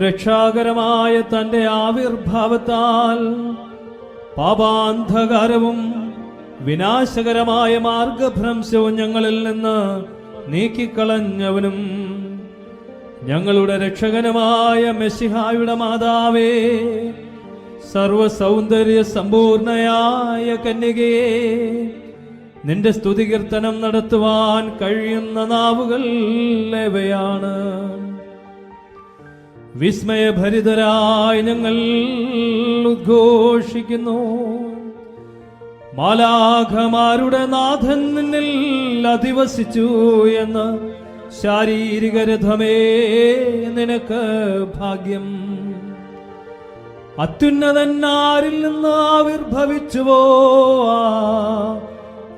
രക്ഷാകരമായ തന്റെ ആവിർഭാവത്താൽ പാപാന്ധകാരവും വിനാശകരമായ മാർഗഭ്രംശവും ഞങ്ങളിൽ നിന്ന് നീക്കിക്കളഞ്ഞവനും ഞങ്ങളുടെ രക്ഷകനുമായ മെസ്സിഹായുടെ മാതാവേ സർവസൗന്ദര്യ സമ്പൂർണയായ കന്യകയെ നിന്റെ സ്തുതികീർത്തനം നടത്തുവാൻ കഴിയുന്ന നാവുകൾ എവയാണ് വിസ്മയഭരിതരായി ഞങ്ങൾ ഉദ്ഘോഷിക്കുന്നു. മാലാഖമാരുടെ നാഥൻ നിന്നിൽ അധിവസിച്ചു എന്ന് ശാരീരിക രഥമേ നിനക്ക് ഭാഗ്യം. അത്യുന്നതന്നാരിൽ നിന്ന് ആവിർഭവിച്ചുവോ?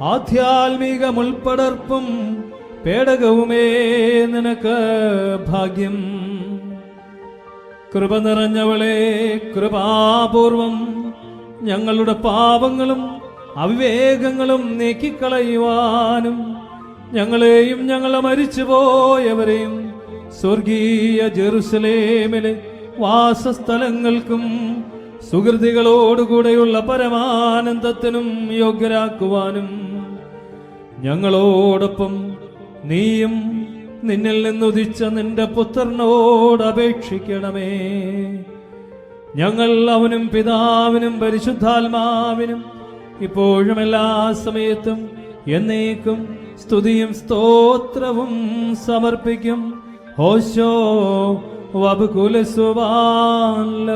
ആധ്യാത്മിക മുൾപ്പടർപ്പും പേടകവുമേ നിനക്ക് ഭാഗ്യം. കൃപ നിറഞ്ഞവളെ കൃപാപൂർവം ഞങ്ങളുടെ പാപങ്ങളും അവിവേകങ്ങളും നീക്കിക്കളയുവാനും ഞങ്ങളെയും ഞങ്ങളെ മരിച്ചുപോയവരെയും സ്വർഗീയ ജെറുസലേമിലെ വാസസ്ഥലങ്ങൾക്കും സുഹൃതികളോടുകൂടെയുള്ള പരമാനന്ദത്തിനും യോഗ്യരാക്കുവാനും ഞങ്ങളോടൊപ്പം നീയും നിന്നിൽ നിന്നുദിച്ച നിന്റെ പുത്രനോട് അപേക്ഷിക്കണമേ. ഞങ്ങൾ അവനും പിതാവിനും പരിശുദ്ധാത്മാവിനും ഇപ്പോഴും എല്ലാ സമയത്തും എന്നേക്കും സ്തുതിയും സ്തോത്രവും സമർപ്പിക്കും. ഹോശോ വബുകുലസുവാൻ